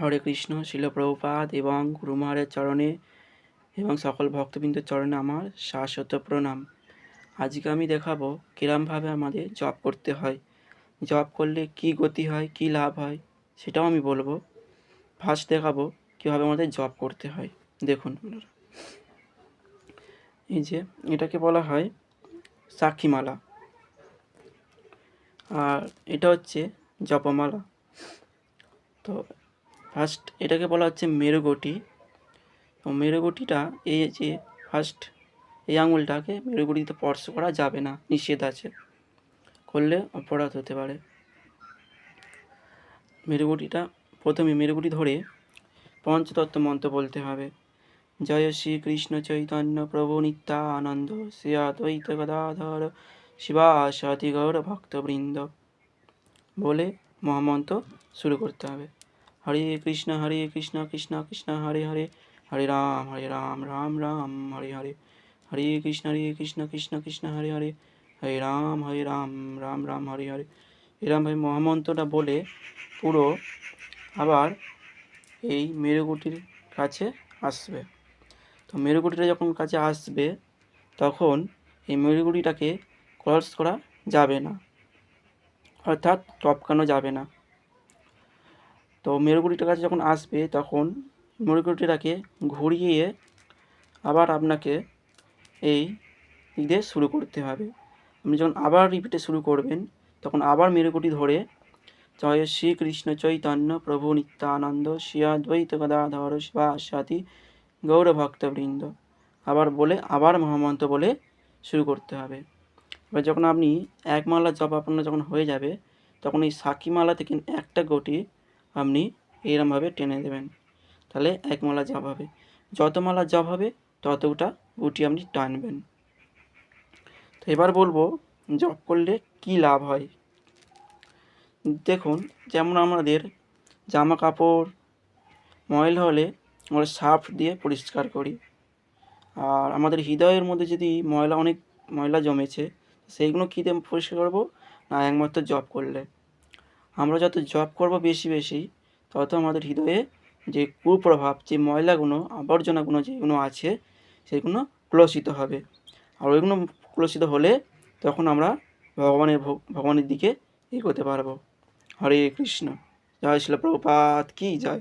হরে কৃষ্ণ শিল প্রভুপাদ এবং গুরুমারের চরণে এবং সকল ভক্তবৃন্দের চরণে আমার শাশ্বত প্রণাম। আজকে আমি দেখাবো কিরমভাবে আমাদের জব করতে হয়। জব করলে কি গতি হয়, কি লাভ হয়, সেটাও আমি বলব। ফার্স্ট দেখাবো কীভাবে আমাদের জব করতে হয়। দেখুন এই যে এটাকে বলা হয় সাক্ষীমালা। আর এটা হচ্ছে জপমালা। তো ফার্স্ট এটাকে বলা হচ্ছে মেরুগটি। মেরুগটিটা এই যে ফার্স্ট এই আঙুলটাকে মেরুগটিতে স্পর্শ করা যাবে না, নিষেধ আছে। করলে অপরাধ হতে পারে। মেরুগুটিটা প্রথমে মেরুগুটি ধরে পঞ্চতত্ত্ব মন্ত্র বলতে হবে। জয় শ্রী কৃষ্ণ চৈতন্য প্রভু নিত্যানন্দ, শ্রী অদ্বৈত গদাধর শিবাসাতি গৌর ভক্তবৃন্দ বলে মহামন্ত্র শুরু করতে হবে। হরে কৃষ্ণ হরে কৃষ্ণ কৃষ্ণ কৃষ্ণ, হরে হরে হরে রাম হরে রাম রাম রাম, হরে হরে। হরে কৃষ্ণ হরে কৃষ্ণ কৃষ্ণ কৃষ্ণ, হরে হরে। হরে রাম হরে রাম রাম রাম, হরে হরে। এরমভাবে মহামন্ত্রটা বলে পুরো আবার এই মেরুগুটির কাছে আসবে। তো মেরুগুটিটা যখন কাছে আসবে, তখন এই মেরুগুটিটাকে ক্রস করা যাবে না। অর্থাৎ টপকানো যাবে না। তো মেরুগুটিটার কাছে যখন আসবে, তখন মেরুগুটিটাকে ঘুরিয়ে আবার আপনাকে এই দিকে শুরু করতে হবে। আপনি যখন আবার রিপিটে শুরু করবেন, তখন আবার মেরুগুটি ধরে, জয় শ্রীকৃষ্ণ চৈতন্য প্রভু নিত্যানন্দ শ্রিয়াদ্বৈত গদাধর শিবাসাতি গৌরভক্তবৃন্দ। আবার বলে, আবার মহামন্ত্র বলে শুরু করতে হবে। এবার যখন আপনি এক মালা জপ আপনার যখন হয়ে যাবে, তখন এই সাকি মালা থেকে একটা গটি আপনি এরমভাবে টেনে দেবেন। তাহলে এক মালা জপ হবে। যত মালা জপ হবে, ততটা গুটি আপনি টানবেন। তো এবার বলব জপ করলে কি লাভ হয়? দেখুন, যেমন আমাদের জামা কাপড় ময়লা হলে আমরা সার্ফ দিয়ে পরিষ্কার করি। আর আমাদের হৃদয়ের মধ্যে যদি ময়লা অনেক ময়লা জমেছে, সেইগুলো কী দিয়ে পরিষ্কার করব? না, একমাত্র জব করলে। আমরা যত জব করব বেশি বেশি তত আমাদের হৃদয়ে যে কুপ্রভাব, যে ময়লাগুলো আবর্জনাগুলো যেগুলো আছে সেগুলো ক্লসিত হবে। আর ওইগুলো ক্লসিত হলে তখন আমরা ভগবানের ভগবানের দিকে এগোতে পারব। হরে কৃষ্ণ। জয় শিল প্রপাত কি জয়।